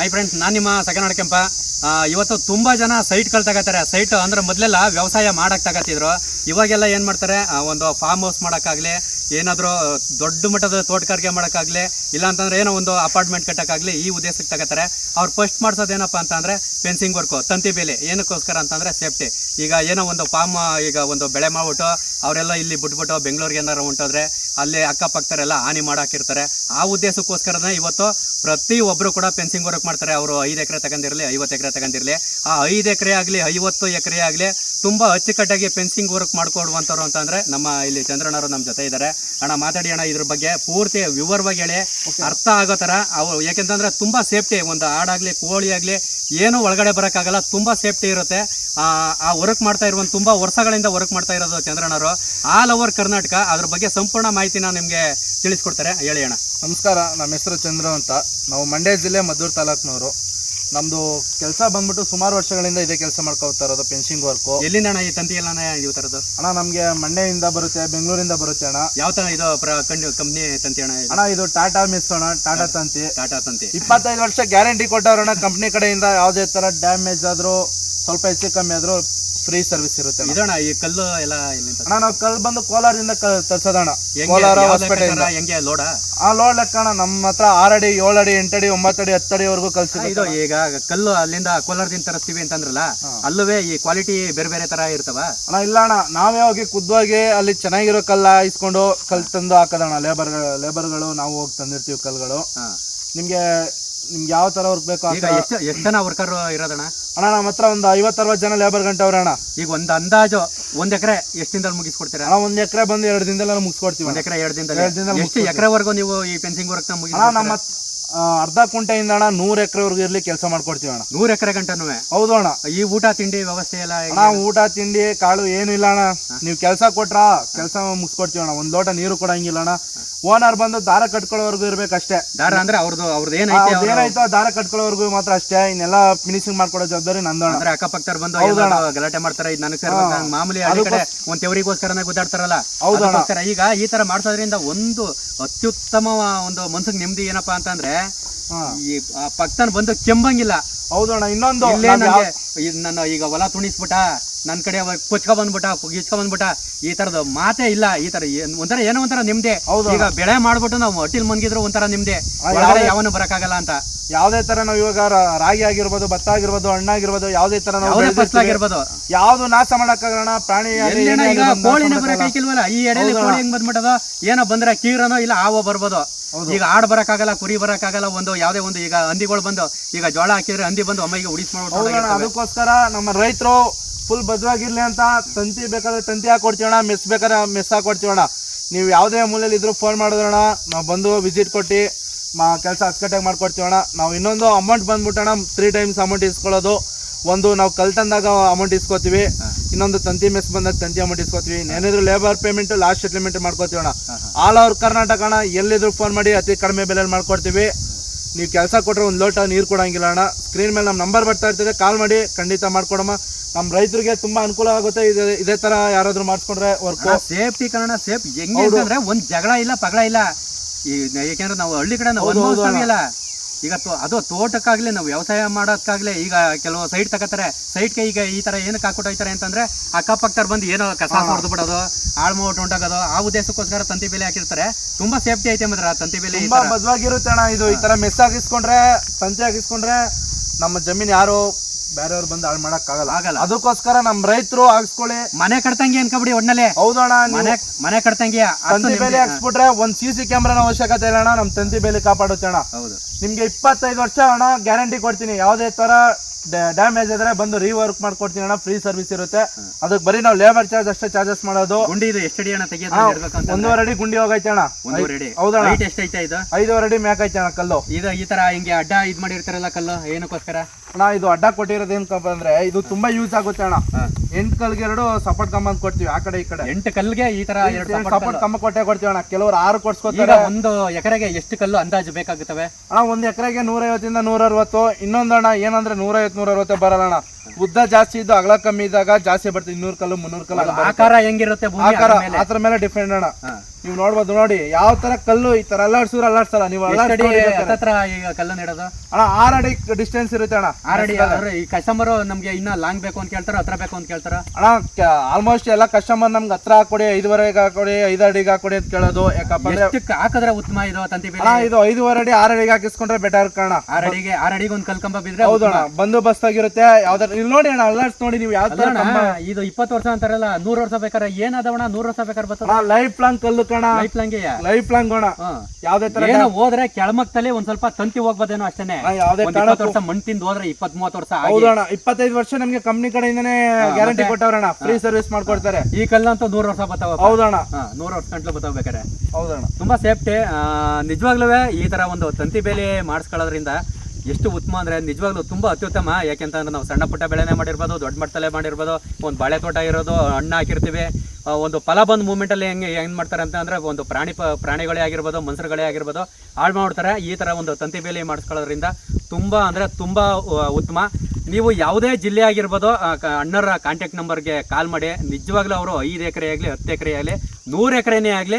Hi friends ನಾನು ನಿಮ್ಮ ಸಗನಾಡ್ ಕೆಂಪ. ಇವತ್ತು ತುಂಬ ಜನ ಸೈಟ್ಗಳು ತಗೋತಾರೆ. ಸೈಟ್ ಅಂದ್ರೆ ಮೊದಲೆಲ್ಲ ವ್ಯವಸಾಯ ಮಾಡೋಕ್ಕೆ ತಗೋತಿದ್ರು. ಇವಾಗೆಲ್ಲ ಏನು ಮಾಡ್ತಾರೆ? ಒಂದು ಫಾರ್ಮ್ ಹೌಸ್ ಮಾಡಕ್ಕಾಗ್ಲಿ ಏನಾದರೂ ದೊಡ್ಡ ಮಟ್ಟದ ತೋಟಗಾರಿಕೆ ಮಾಡೋಕ್ಕಾಗಲಿ, ಇಲ್ಲ ಅಂತಂದ್ರೆ ಏನೋ ಒಂದು ಅಪಾರ್ಟ್ಮೆಂಟ್ ಕಟ್ಟೋಕ್ಕಾಗಲಿ ಈ ಉದ್ದೇಶಕ್ಕೆ ತಗೋತಾರೆ. ಅವ್ರು ಫಸ್ಟ್ ಮಾಡಿಸೋದೇನಪ್ಪ ಅಂತಂದರೆ ಫೆನ್ಸಿಂಗ್ ವರ್ಕು ತಂತಿ ಬೇಲಿ. ಏನಕ್ಕೋಸ್ಕರ ಅಂತಂದರೆ ಸೇಫ್ಟಿ ಈಗ ಏನೋ ಒಂದು ಫಾರ್ಮ್ ಈಗ ಒಂದು ಬೆಳೆ ಮಾಡ್ಬಿಟ್ಟು ಅವರೆಲ್ಲ ಇಲ್ಲಿ ಬಿಟ್ಬಿಟ್ಟು ಬೆಂಗಳೂರಿಗೆ ಏನಾರು ಹೊಂಟೋದ್ರೆ ಅಲ್ಲಿ ಅಕ್ಕಪಕ್ಕದರೆಲ್ಲ ಹಾನಿ ಮಾಡಾಕಿರ್ತಾರೆ. ಆ ಉದ್ದೇಶಕ್ಕೋಸ್ಕರನೇ ಇವತ್ತು ಪ್ರತಿ ಒಬ್ಬರು ಕೂಡ ಫೆನ್ಸಿಂಗ್ ವರ್ಕ್ ಮಾಡ್ತಾರೆ. ಅವರು ಐದು ಎಕರೆ ತಗೊಂಡಿರಲಿ, ಐವತ್ತು ಎಕರೆ ತಗೊಂಡಿರಲಿ. ಆ ಐದು ಎಕರೆ ಆಗಲಿ, ಐವತ್ತು ಎಕರೆ ಆಗಲಿ ತುಂಬ ಅಚ್ಚುಕಟ್ಟಾಗಿ ಫೆನ್ಸಿಂಗ್ ವರ್ಕ್ ಮಾಡ್ಕೊಡುವಂಥವ್ರು ಅಂತಂದರೆ ನಮ್ಮ ಇಲ್ಲಿ ಚಂದ್ರಣ್ಣವರು ನಮ್ಮ ಜೊತೆ ಇದ್ದಾರೆ ಅಣ್ಣ ಮಾತಾಡಿ ಅಣ್ಣ ಇದ್ರ ಬಗ್ಗೆ ಪೂರ್ತಿ ವಿವರವಾಗಿ ಹೇಳಿ. ಅರ್ಥ ಆಗೋ ಥರ ಅವು ಯಾಕೆಂತಂದ್ರೆ ತುಂಬ ಸೇಫ್ಟಿ ಒಂದು ಹಾಡಾಗಲಿ ಕೋಳಿ ಆಗಲಿ ಏನೂ ಒಳಗಡೆ ಬರೋಕ್ಕಾಗಲ್ಲ ತುಂಬ ಸೇಫ್ಟಿ ಇರುತ್ತೆ. ಆ, ಆ ವರ್ಕ್ ಮಾಡ್ತಾ ಇರುವಂಥ ತುಂಬ ವರ್ಷಗಳಿಂದ ವರ್ಕ್ ಮಾಡ್ತಾ ಇರೋದು ಚಂದ್ರಣ್ಣವರು. ಆಲ್ ಓವರ್ ಕರ್ನಾಟಕ ಅದ್ರ ಬಗ್ಗೆ ಸಂಪೂರ್ಣ ಮಾಹಿತಿನ ನಿಮಗೆ ತಿಳಿಸ್ಕೊಡ್ತಾರೆ. ಹೇಳಿ ಅಣ್ಣ. ನಮಸ್ಕಾರ ನಮ್ಮ ಹೆಸರು ಚಂದ್ರ ಅಂತ. ನಾವು ಮಂಡ್ಯ ಜಿಲ್ಲೆ ಮದ್ದೂರು ತಾಲೂಕಿನವರು. ನಮ್ಮದು ಕೆಲಸ ಬಂದ್ಬಿಟ್ಟು ಸುಮಾರು ವರ್ಷಗಳಿಂದ ಇದೇ ಕೆಲಸ ಮಾಡ್ಕೋತಾ ಇರೋದು ಪೆನ್ಸಿಂಗ್ ವರ್ಕ್. ಎಲ್ಲಿಂದ ಅಣ್ಣ ಈ ತಂತಿ ಎಲ್ಲ ಇದು ತರದು? ಅಣ್ಣ ನಮಗೆ ಮಂಡ್ಯದಿಂದ ಬರುತ್ತೆ ಬೆಂಗಳೂರಿಂದ ಬರುತ್ತೆ ಅಣ್ಣ. ಯಾವ ತರ ಇದು ಕಂಪ್ನಿ ತಂತಿ ಅಣ್ಣ? ಅಣ್ಣ ಇದು ಟಾಟಾ ಮಿಸ್ ಅಣ್ಣ ಟಾಟಾ ತಂತಿ. ಟಾಟಾ ತಂತಿ. ಇಪ್ಪತ್ತೈದು ವರ್ಷ ಗ್ಯಾರಂಟಿ ಕೊಟ್ಟವ್ರಣ್ಣ ಕಂಪ್ನಿ ಕಡೆಯಿಂದ ಯಾವುದೇ ತರ ಡ್ಯಾಮೇಜ್ ಆದ್ರೂ ಸ್ವಲ್ಪ ಹೆಚ್ಚು ಕಮ್ಮಿ ಆದರೂ ಫ್ರೀ ಸರ್ವಿಸ್ ಇರುತ್ತೆ ಅಣ್ಣ. ಇದಣ್ಣ ಈ ಕಲ್ಲು ಎಲ್ಲ ಎಲ್ಲಿಂದ ಅಣ್ಣ ನಾವು ಕಲ್ ಬಂದು ಕೋಲಾರದಿಂದ ತರ್ಸೋದಣ್ಣ. ಹೆಂಗೆ ಕೋಲಾರ ಯಾವ ಹೊಸಪೇಟೆಯಿಂದ ಲೆಕ್ಕಾಚಾರ ಹೆಂಗೆ ಲೋಡ? ಆ ಲೋಡ್ ಲೆಕ್ಕ ಅಣ್ಣ ನಮ್ಮ ಹತ್ರ ಆರಡಿ ಏಳಡಿ ಎಂಟಡಿ ಒಂಬತ್ತಡಿ ಹತ್ತಡಿವರೆಗೂ ಕಲ್ಸಿದೆ ಇದು ಈಗ ಕಲ್ಲು ಅಲ್ಲಿಂದ ಕೋಲಾರದಿಂದ ತರಿಸ್ತೀವಿ ಅಂತಂದ್ರಲ್ಲ ಅಲ್ಲವೇ ಈ ಕ್ವಾಲಿಟಿ ಬೇರೆ ಬೇರೆ ತರ ಇರ್ತವ? ಅಣ್ಣ ಇಲ್ಲ ಅಣ್ಣ ನಾವೇ ಹೋಗಿ ಖುದ್ದಾಗಿ ಅಲ್ಲಿ ಚೆನ್ನಾಗಿರೋ ಕಲ್ಲ ಇಸ್ಕೊಂಡು ಕಲ್ ತಂದು ಹಾಕೋದಣ್ಣ. ಲೇಬರ್ ಲೇಬರ್ಗಳು ನಾವು ಹೋಗಿ ತಂದಿರ್ತೀವಿ ಕಲ್ಗಳು ನಿಮ್ಗೆ ನಿಮ್ಗೆ ಯಾವ ತರ ವರ್ಕ್ ಬೇಕು ಆ ಈಗ ಥರ- ಎಷ್ಟು ಎಷ್ಟು ಜನ ವರ್ಕರ್ ಇರೋದಣ್ಣ? ಅಣ್ಣ ನಮ್ಮ ಹತ್ರ ಒಂದು ಐವತ್ತರವತ್ತು ಜನ ಲೇಬರ್ ಗಂಟೆ ಅವ್ರ ಅಣ್ಣ. ಈಗ ಒಂದು ಅಂದಾಜು ಒಂದ್ ಎಕರೆ ಎಷ್ಟು ದಿನದಲ್ಲಿ ಮುಗಿಸ್ಕೊಡ್ತೀರಾ? ಅಣ್ಣ ಒಂದ್ ಎಕರೆ ಬಂದು ಎರಡು ದಿನದಲ್ಲ ಮುಗಿಸ್ಕೊಡ್ತೀವಿ ಒಂದ್. ಎಕರೆ ಎರಡು ಎರಡ್ ದಿನದಲ್ಲಿ ದಿನದಲ್ಲಿ ಎಷ್ಟು ಎಕರೆವರೆಗೂ ನೀವು ಈ ಫೆನ್ಸಿಂಗ್ ವರ್ಕ್ ಅಣ್ಣ ನಮ್ಮ ಆ, ಅರ್ಧ ಕುಂಟೆಯಿಂದ ಅಣ್ಣ ನೂರ್ ಎಕರೆವರೆಗೂ ಇರ್ಲಿ ಕೆಲಸ ಮಾಡ್ಕೊಡ್ತೀವಿ ಅಣ್ಣ. ನೂರ್ ಎಕರೆ ಗಂಟನೂ ಹೌದು ಅಣ್ಣ. ಈ ಊಟ ತಿಂಡಿ ವ್ಯವಸ್ಥೆ ಎಲ್ಲ ಹೆಂಗೆ? ಅಣ್ಣ ಊಟ ತಿಂಡಿ ಕಾಳು ಏನು ಇಲ್ಲ ಅಣ್ಣ. ನೀವು ಕೆಲಸ ಕೊಟ್ರ ಕೆಲಸ ಮುಗಿಸ್ಕೊಡ್ತೀವಿ ಅಣ್ಣ. ಒಂದ್ ಲೋಟ ನೀರು ಕೊಡಂಗಿಲ್ಲ ಅಣ್ಣ. ಓನರ್ ಬಂದು ದಾರ ಕಟ್ಕೊಳ್ಳೋವರೆಗೂ ಇರ್ಬೇಕಷ್ಟೇ. ದಾರ ಅಂದ್ರೆ ಅವ್ರದ್ದು ಅವ್ರದ್ದು ಏನೈತೆ ಅವ್ರು- ಏನಾಯ್ತೋ ದಾರ ಕಟ್ಕೊಳ್ಳೋವರೆಗೂ ಮಾತ್ರ ಅಷ್ಟೇ. ಇನ್ನೆಲ್ಲ ಫಿನಿಶಿಂಗ್ ಮಾಡ್ಕೊಡೋ ಜವಾಬ್ದಾರಿ ನಂದ ಅಂದ್ರೆ ಅಕ್ಕಪಕ್ಕದವ್ರು ಬಂದು ಏನಾದ್ರು ಗಲಾಟೆ ಮಾಡ್ತಾರೆ ಇದು ನನಗೆ ಸರ್ ನಂಗ್ ಮಾಮೂಲಿ ಹಳ್ಳಿ ಕಡೆ ಒಂದ್ ತೆವರಿಗೋಸ್ಕರನೇ ಗುದ್ದಾಡ್ತಾರಲ್ಲ ಹೌದಣ್ಣ. ಅದಕ್ಕೋಸ್ಕರ ಈಗ ಈ ತರ ಮಾಡ್ಸೋದ್ರಿಂದ ಒಂದು ಅತ್ಯುತ್ತಮ ಒಂದು ಮನ್ಸಿಗೆ ನೆಮ್ಮದಿ ಏನಪ್ಪಾ ಅಂತಂದ್ರೆ ಹಾ. ಈ ಆ ಪಕ್ತನ್ ಬಂದು ಕೆಂಬಂಗಿಲ್ಲ ಹೌದಣ್ಣ ಇನ್ನೊಂದು ಇಲ್ಲೇ ನಾವ್ ಯಾವ- ನನಗೆ ಇದ್ ನನ್ನ ಈಗ ಹೊಲ ತುಣಿಸ್ಬಿಟ್ಟ ನನ್ ಕಡೆ ಕೊಚ್ಕೊ ಬಂದ್ಬಿಟ್ಟ ಗಿಚ್ಕೊ ಬಂದ್ಬಿಟ್ಟ ಈ ತರದ ಮಾತೇ ಇಲ್ಲ. ಈ ತರ ಒಂಥರ ಏನೋ ಒಂಥರ ನಿಮ್ದೆ. ಹೌದು. ಈಗ ಬೆಳೆ ಮಾಡ್ಬಿಟ್ಟು ನಾವು ಹೊಟ್ಟಿಲ್ ಮನ್ಗಿದ್ರು ಒಂಥರ ನಿಮ್ದೆ. ಯಾವನು ಬರಕ್ಕಾಗಲ್ಲ ಅಂತ. ಯಾವ್ದೇ ತರ ನಾವು ಇವಾಗ ರಾಗಿ ಆಗಿರ್ಬೋದು ಭತ್ತ ಆಗಿರ್ಬೋದು ಹಣ್ಣಾಗಿರ್ಬೋದು ಯಾವ್ದೇ ತರ ನಾವು ಯಾವುದೇ ನಾಶ ಮಾಡಕ್ಕಾಗಣ ಪ್ರಾಣಿ ಕೋಳಿನ ಬರಕಾಗಿಲ್ವಲ್ಲ ಈ ಎಡೆಯಲ್ಲಿ ಕೋಳಿ ಹೆಂಗ್ ಬಂದ್ಬಿಟ್ಟದ? ಏನೋ ಬಂದ್ರೆ ಕೀರನೋ ಇಲ್ಲ ಆವೋ ಬರ್ಬೋದು. ಈಗ ಆಡ್ ಬರಕ್ಕಾಗಲ್ಲ ಕುರಿ ಬರಕ್ಕಾಗಲ್ಲ ಒಂದು ಯಾವ್ದೇ ಒಂದು ಈಗ ಹಂದಿಗಳು ಬಂದು ಈಗ ಜೋಳ ಹಾಕಿದ್ರೆ ಹಂದಿ ಬಂದು ಅಮ್ಮಿಗೆ ಉಡಿಸ್ ಮಾಡ್ಬಿಟ್ಟು ಅದಕ್ಕೋಸ್ಕರ ನಮ್ಮ ರೈತರು ಫುಲ್ ಭದ್ರವಾಗಿರ್ಲಿ ಅಂತ ತಂತಿ ಬೇಕಾದ್ರೆ ತಂತಿ ಹಾಕೊಡ್ತೀವಣ ಮೆಸ್ ಬೇಕಾದ್ರೆ ಮೆಸ್ ಹಾಕೊಡ್ತೀವಣ ನೀವು ಯಾವುದೇ ಮೂಲೆಯಲ್ಲಿ ಇದ್ರೂ ಫೋನ್ ಮಾಡಿದ್ರಣ ನಾವು ಬಂದು ವಿಸಿಟ್ ಕೊಟ್ಟು ಮಾ ಕೆಲಸ ಅಚ್ಚುಕಟ್ಟಾಗಿ ಮಾಡ್ಕೊಡ್ತೀವಣ ನಾವು ಇನ್ನೊಂದು ಅಮೌಂಟ್ ಬಂದ್ಬಿಟ್ಟಣ್ಣ ತ್ರೀ ಟೈಮ್ಸ್ ಅಮೌಂಟ್ ಇಸ್ಕೊಳ್ಳೋದು. ಒಂದು ನಾವು ಕಲ್ತಂದಾಗ ಅಮೌಂಟ್ ಇಸ್ಕೊತೀವಿ. ಇನ್ನೊಂದು ತಂತಿ ಮೆಸ್ ಬಂದಾಗ ತಂತಿ ಅಮೌಂಟ್ ಇಸ್ಕೊತೀವಿ. ಏನಿದ್ರು ಲೇಬರ್ ಪೇಮೆಂಟ್ ಲಾಸ್ಟ್ ಸೆಟ್ಲ್ಮೆಂಟ್ ಮಾಡ್ಕೊತೀವಣ್ಣ. ಆಲ್ ಓವರ್ ಕರ್ನಾಟಕ ಅಣ್ಣ ಎಲ್ಲಿದ್ರು ಫೋನ್ ಮಾಡಿ ಅತಿ ಕಡಿಮೆ ಬೆಲೆಯಲ್ಲಿ ಮಾಡ್ಕೊಡ್ತೀವಿ. ನೀವು ಕೆಲಸ ಕೊಟ್ಟರೆ ಒಂದು ಲೋಟ ನೀರು ಕೊಡೋಂಗಿಲ್ಲ ಅಣ್ಣ. ಸ್ಕ್ರೀನ್ ಮೇಲೆ ನಮ್ಮ ನಂಬರ್ ಬರ್ತಾ ಇರ್ತದೆ ಕಾಲ್ ಮಾಡಿ. ಖಂಡಿತ ಮಾಡ್ಕೊಡಮ್ಮ. ನಮ್ಮ ರೈತರಿಗೆ ತುಂಬಾ ಅನುಕೂಲ ಆಗುತ್ತೆ. ಇದೇ ಇದೇ ತರ ಯಾರಾದ್ರೂ ಮಾಡಿಸ್ಕೊಂಡ್ರೆ ವರ್ಕ್ ಸೇಫ್ಟಿ ಕಾರಣ ಸೇಫ್ ಹೆಂಗೆ ಅಂದ್ರೆ ಒಂದು ಜಗಳ ಇಲ್ಲ ಪಗಳ ಇಲ್ಲ. ಈ ಯಾಕೆಂದ್ರೆ ನಾವು ಹಳ್ಳಿ ಕಡೆ ನಾವು ಈಗ ತೋ- ಅದು ತೋಟಕ್ಕಾಗಲಿ ನಾವು ವ್ಯವಸಾಯ ಮಾಡೋದಕ್ಕಾಗಲಿ ಈಗ ಕೆಲವು ಸೈಟ್ ತಗೋತಾರೆ. ಸೈಟ್ಗೆ ಈಗ ಈ ತರ ಏನಕ್ಕೆ ಹಾಕೊಟ್ಟೋಯ್ತಾರೆ ಅಂತಂದ್ರೆ ಅಕ್ಕಪಕ್ಕದ ಬಂದು ಏನೋ ಕಸ ಹೊಡೆದು ಬಿಡೋದು ಆಳ್ಮೋಟ್ ಉಂಟಾಗೋದು ಆ ಉದ್ದೇಶಕ್ಕೋಸ್ಕರ ತಂತಿ ಬೆಲೆ ಹಾಕಿರ್ತಾರೆ. ತುಂಬಾ ಸೇಫ್ಟಿ ಐತೆ ಮಾತ್ರ ತಂತಿ ಬೆಲೆ. ಬದ್ವಾಗಿರುತ್ತೆ ಅಣ್ಣ ಇದು ಈ ತರ ಮೆಸ್ ಹಾಕಿಸ್ಕೊಂಡ್ರೆ ತಂತಿ ಹಾಕಿಸ್ಕೊಂಡ್ರೆ ನಮ್ಮ ಜಮೀನ್ ಯಾರು ಬೇರೆಯವ್ರು ಬಂದು ಹಾಳು ಮಾಡಕ್ ಆಗಲ್ಲ. ಆಗಲ್ಲ ಅದಕ್ಕೋಸ್ಕರ ನಮ್ ರೈತರು ಹಾಕ್ಸ್ಕೊಳ್ಳಿ. ಮನೆ ಕಟ್ತಂಗೆ ಅನ್ಕೊಬಿಡಿ ಒಟ್ನಲ್ಲಿ. ಹೌದಣ್ಣ ನೀವು ಮನೆ ಮನೆ ಕಟ್ತಂಗೆ. ಅಷ್ಟು ತಂತಿ ಬೇಲಿ ನಿಮ್ಗೆ- ಹಾಕ್ಸ್ಬಿಟ್ರೆ ಒಂದ್ ಸಿ ಸಿ ಕ್ಯಾಮ್ರಾನ ಅವಶ್ಯಕತೆ ಇಲ್ಲ ಅಣ್ಣ ನಮ್ ತಂತಿ ಬೇಲಿ ಕಾಪಾಡುತ್ತೆ ಅಣ್ಣ. ಹೌದು. ನಿಮ್ಗೆ ಇಪ್ಪತ್ತೈದು ವರ್ಷ ಅಣ್ಣ ಗ್ಯಾರಂಟಿ ಕೊಡ್ತೀನಿ. ಯಾವುದೇ ತರ ಡ್ಯಾಮೇಜ್ ಇದ್ರೆ ಬಂದು ರೀವರ್ಕ್ ಮಾಡ್ಕೊಡ್ತೀನಿ ಅಣ್ಣ ಫ್ರೀ ಸರ್ವಿಸ್ ಇರುತ್ತೆ. ಅದಕ್ಕೆ ಬರೀ ನಾವು ಲೇಬರ್ ಚಾರ್ಜ್ ಅಷ್ಟೇ ಚಾರ್ಜಸ್ ಮಾಡೋದು. ಗುಂಡಿ ಇದೆ ಎಷ್ಟು ಅಡಿ ಅಣ್ಣ ತೆಗಿಯೋದು ಹಾ, ಇರ್ಬೇಕು ಅಂತ ಒಂದೂವರೆ ಅಡಿ ಗುಂಡಿ ಹೋಗೈತೆ ಅಣ್ಣ. ಒಂದೂವರೆ ಅಡಿ. ಹೌದಣ್ಣ. ಹೈಟ್ ಎಷ್ಟೈತೆ ಇದು? ಐದೂವರೆ ಅಡಿ ಮ್ಯಾಕ್ ಐತೆ ಅಣ್ಣ ಕಲ್ಲು. ಇದು ಈ ತರ ಹಿಂಗೆ ಅಡ್ಡ ಇದ್ ಮಾಡಿರ್ತಾರಲ್ಲ ಕಲ್ಲು ಏನಕ್ಕೋಸ್ಕರ? ಅಣ್ಣ ಇದು ಅಡ್ಡ ಕೊಟ್ಟಿರೋದು ಏನಕ್ಕಪ್ಪ ಅಂದ್ರೆ ಇದು ತುಂಬಾ ಯೂಸ್ ಆಗುತ್ತೆ ಅಣ್ಣ. ಎಂಟ್ ಕಲ್ಗೆ ಎರಡು ಸಪೋರ್ಟ್ ಕಂಬ ಅಂತ ಕೊಡ್ತೀವಿ ಆ ಕಡೆ ಈ ಕಡೆ. ಎಂಟು ಕಲ್ಗೆ ಈ ತರ ಸಪೋರ್ಟ್ ಕಂಬ. ಕೊಟ್ಟೆ ಕೊಡ್ತೀವಿ ಅಣ್ಣ. ಕೆಲವರು ಆರು ಕೊಡ್ಸ್ಕೊತಾರೆ. ಒಂದು ಎಕರೆಗೆ ಎಷ್ಟು ಕಲ್ಲು ಅಂದಾಜು ಬೇಕಾಗುತ್ತವೆ? ಅಣ್ಣ ಒಂದು ಎಕರೆಗೆ ನೂರೈವತ್ತಿಂದ ನೂರ ಅರವತ್ತು ಇನ್ನೊಂದು ಅಣ್ಣ ಏನಂದ್ರೆ ನೂರೈವತ್ತು ನೂರ ಅರವತ್ತು ಬರಲ್ಲ ಅಣ್ಣ ಉದ್ದ ಜಾಸ್ತಿ ಇದ್ದು ಅಗಲ ಕಮ್ಮಿ ಇದ್ದಾಗ ಜಾಸ್ತಿ ಬರ್ತದೆ. ಇನ್ನೂರು ಕಲ್ಲು ಮುನ್ನೂರು ಕಲ್ಲು ಆಕಾರ ಹೆಂಗಿರುತ್ತೆ ಆಕಾರ ಅದ್ರ ಮೇಲೆ? ಡಿಪೆಂಡ್ ಅಣ್ಣ. ನೀವು ನೋಡ್ಬೋದು ನೋಡಿ ಯಾವ ತರ ಕಲ್ಲು ಈ ತರ ಅಲ್ಲಾಡ್ಸಿದ್ರೆ ಅಲ್ಲಾಡ್ಸಲ್ಲ ನೀವು ಅಲ್ಲಾಡಿ ಹತ್ರ ಈಗ ಕಲ್ಲು ನೆಡೋದು? ಅಣ್ಣ ಆರ್ ಅಡಿ ಡಿಸ್ಟೆನ್ಸ್ ಇರುತ್ತೆ ಅಣ್ಣ. ಆರ್ ಅಡಿ ಈ ಕಸ್ಟಮರ್ ನಮ್ಗೆ ಇನ್ನ ಲಾಂಗ್ ಬೇಕು ಅಂತ ಕೇಳ್ತಾರ ಹತ್ರ ಬೇಕು ಅಂತ ಕೇಳ್ತಾರ? ಅಣ್ಣ ಆಲ್ಮೋಸ್ಟ್ ಎಲ್ಲ ಕಸ್ಟಮರ್ ನಮ್ಗೆ ಹತ್ರ ಹಾಕೊಡಿ ಐದುವರೆಗೆ ಹಾಕೊಡಿ ಐದು ಅಡಿಗೆ ಹಾಕೊಡಿ ಅಂತ ಕೇಳೋದು. ಯಾಕಪ್ಪ ಹಾಕಿದ್ರೆ ಉತ್ತಮ ಇದು ತಂತಿ ಅಣ್ಣ ಇದು ಐದುವರೆ ಅಡಿ ಆರ್ ಅಡಿಗೆ ಹಾಕಿಸ್ಕೊಂಡ್ರೆ ಬೆಟರ್ ಕಣ ಆರ್ ಅಡಿಗೆ ಒಂದ್ ಕಲ್ಕಂಬ ಬಿದ್ರೆ ಹೌದು ಅಣ್ಣ ಬಂದೋಬಸ್ತ್ ಆಗಿರುತ್ತೆ ಯಾವ್ದಾರ ಇಲ್ಲಿ ನೋಡಿ ಅಣ್ಣ ಅಲ್ಲಾಡ್ಸ್ ನೋಡಿ ನೀವು ಯಾವ ತರ ಇದು ಇಪ್ಪತ್ತು ವರ್ಷ ಅಂತಾರಲ್ಲ ನೂರ್ ವರ್ಷ ಬೇಕಾರೆ ಏನಾದವಣ ನೂರು ವರ್ಷ ಅಣ್ಣ ಲೈಫ್ ಲಾಂಗ್ ಕಲ್ಲು ಕಣ. ಲೈಫ್ ಲಾಂಗೆ ಲೈಫ್ ಲಾಂಗ್ ಅಣ್ಣ ಯಾವ್ದೇ ತರ ಏನೋ ಹೋದ್ರೆ ಕೆಳಮಕ್ತಲ್ಲಿ ಒಂದ್ ಸ್ವಲ್ಪ ತಂತಿ ಹೋಗ್ಬೋದೇನೋ ಅಷ್ಟೇನೆ. ಯಾವ್ದೇ ಇಪ್ಪತ್ತು ವರ್ಷ ಮಣ್ ತಿಂದು ಹೋದ್ರೆ ಇಪ್ಪತ್ ಮೂವತ್ ವರ್ಷ ಆಗಿ. ಹೌದು ಅಣ್ಣ ಇಪ್ಪತ್ತೈದು ವರ್ಷ ನಮ್ಗೆ ಕಂಪ್ನಿ ಕಡೆಯಿಂದನೇ ಗ್ಯಾರಂಟಿ ಕೊಟ್ಟವ್ರಣ ಫ್ರೀ ಸರ್ವಿಸ್ ಮಾಡ್ಕೊಡ್ತಾರೆ. ಈ ಕಲ್ಲಂತೂ ನೂರ್ ವರ್ಷ ಬರ್ತಾವ ಹೌದಣ್ಣ ನೂರ್ ವರ್ಷ ಗಂಟ್ಲು ಬರ್ತಾವ ಬೇಕಾರೆ ಹೌದಣ್ಣ ತುಂಬಾ ಸೇಫ್ಟಿ ನಿಜವಾಗ್ಲೂ ಈ ತರ ಒಂದು ತಂತಿ ಬೇಲಿ ಮಾಡಿಸ್ಕೊಳ್ಳೋದ್ರಿಂದ ಎಷ್ಟು ಉತ್ತಮ ಅಂದ್ರೆ ನಿಜವಾಗ್ಲೂ ತುಂಬಾ ಅತ್ಯುತ್ತಮ. ಯಾಕೆಂತಂದ್ರೆ ನಾವು ಸಣ್ಣ ಪುಟ್ಟ ಬೆಳೆನೇ ಮಾಡಿರ್ಬೋದು, ದೊಡ್ಡ ಮಟ್ಟದಲ್ಲೇ ಮಾಡಿರ್ಬೋದು, ಒಂದು ಬಾಳೆ ತೋಟ ಇರೋದು, ಹಣ್ಣು ಹಾಕಿರ್ತೀವಿ. ಒಂದು ಫಲ ಬಂದ ಮೂಮೆಂಟ್ ಅಲ್ಲಿ ಹೆಂಗೆ, ಹೆಂಗ್ ಮಾಡ್ತಾರೆ ಅಂತ ಅಂದ್ರೆ ಒಂದು ಪ್ರಾಣಿ ಪ- ಪ್ರಾಣಿಗಳೇ ಆಗಿರ್ಬೋದು, ಮನುಷ್ಯರುಗಳೇ ಆಗಿರ್ಬೋದು, ಹಾಳು ಮಾಡ್ತಾರೆ. ಈ ತರ ಒಂದು ತಂತಿ ಬೇಲಿ ಮಾಡಿಸ್ಕೊಳ್ಳೋದ್ರಿಂದ ತುಂಬಾ ಅಂದ್ರೆ ತುಂಬಾ ಉತ್ತಮ. ನೀವು ಯಾವುದೇ ಜಿಲ್ಲೆ ಆಗಿರ್ಬೋದು ಅಣ್ಣರ ಕಾಂಟ್ಯಾಕ್ಟ್ ನಂಬರ್ಗೆ ಕಾಲ್ ಮಾಡಿ. ನಿಜವಾಗ್ಲೂ ಅವರು ಐದು ಎಕರೆ ಆಗಲಿ, ಹತ್ತು ಎಕರೆ ಆಗಲಿ, ನೂರು ಎಕರೆನೇ ಆಗಲಿ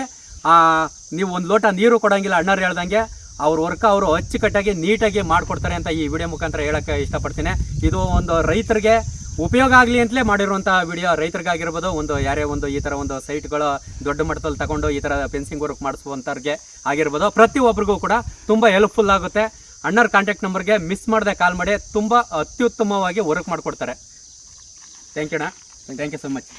ನೀವು ಒಂದು ಲೋಟ ನೀರು ಕೊಡೋಂಗಿಲ್ಲ ಅಣ್ಣರು ಹೇಳ್ದಂಗೆ. ಅವ್ರ ವರ್ಕ್ ಅವರು ಅಚ್ಚುಕಟ್ಟಾಗಿ ನೀಟಾಗಿ ಮಾಡಿಕೊಡ್ತಾರೆ ಅಂತ ಈ ವಿಡಿಯೋ ಮುಖಾಂತರ ಹೇಳೋಕ್ಕೆ ಇಷ್ಟಪಡ್ತೀನಿ. ಇದು ಒಂದು ರೈತರಿಗೆ ಉಪಯೋಗ ಆಗಲಿ ಅಂತಲೇ ಮಾಡಿರುವಂಥ ವಿಡಿಯೋ ರೈತರಿಗಾಗಿರ್ಬೋದು, ಒಂದು ಯಾರೇ ಒಂದು ಈ ಥರ ಒಂದು ಸೈಟ್ಗಳು ದೊಡ್ಡ ಮಟ್ಟದಲ್ಲಿ ತಗೊಂಡು ಈ ಥರ ಫೆನ್ಸಿಂಗ್ ವರ್ಕ್ ಮಾಡಿಸುವಂಥವ್ರಿಗೆ ಆಗಿರ್ಬೋದು ಪ್ರತಿಯೊಬ್ಬರಿಗೂ ಕೂಡ ತುಂಬ ಹೆಲ್ಪ್ಫುಲ್ ಆಗುತ್ತೆ. ಅಣ್ಣರ ಕಾಂಟ್ಯಾಕ್ಟ್ ನಂಬರ್ಗೆ ಮಿಸ್ ಮಾಡದೆ ಕಾಲ್ ಮಾಡಿ, ತುಂಬ ಅತ್ಯುತ್ತಮವಾಗಿ ವರ್ಕ್ ಮಾಡಿಕೊಡ್ತಾರೆ. ಥ್ಯಾಂಕ್ ಯು ಅಣ್ಣ. Thank you so much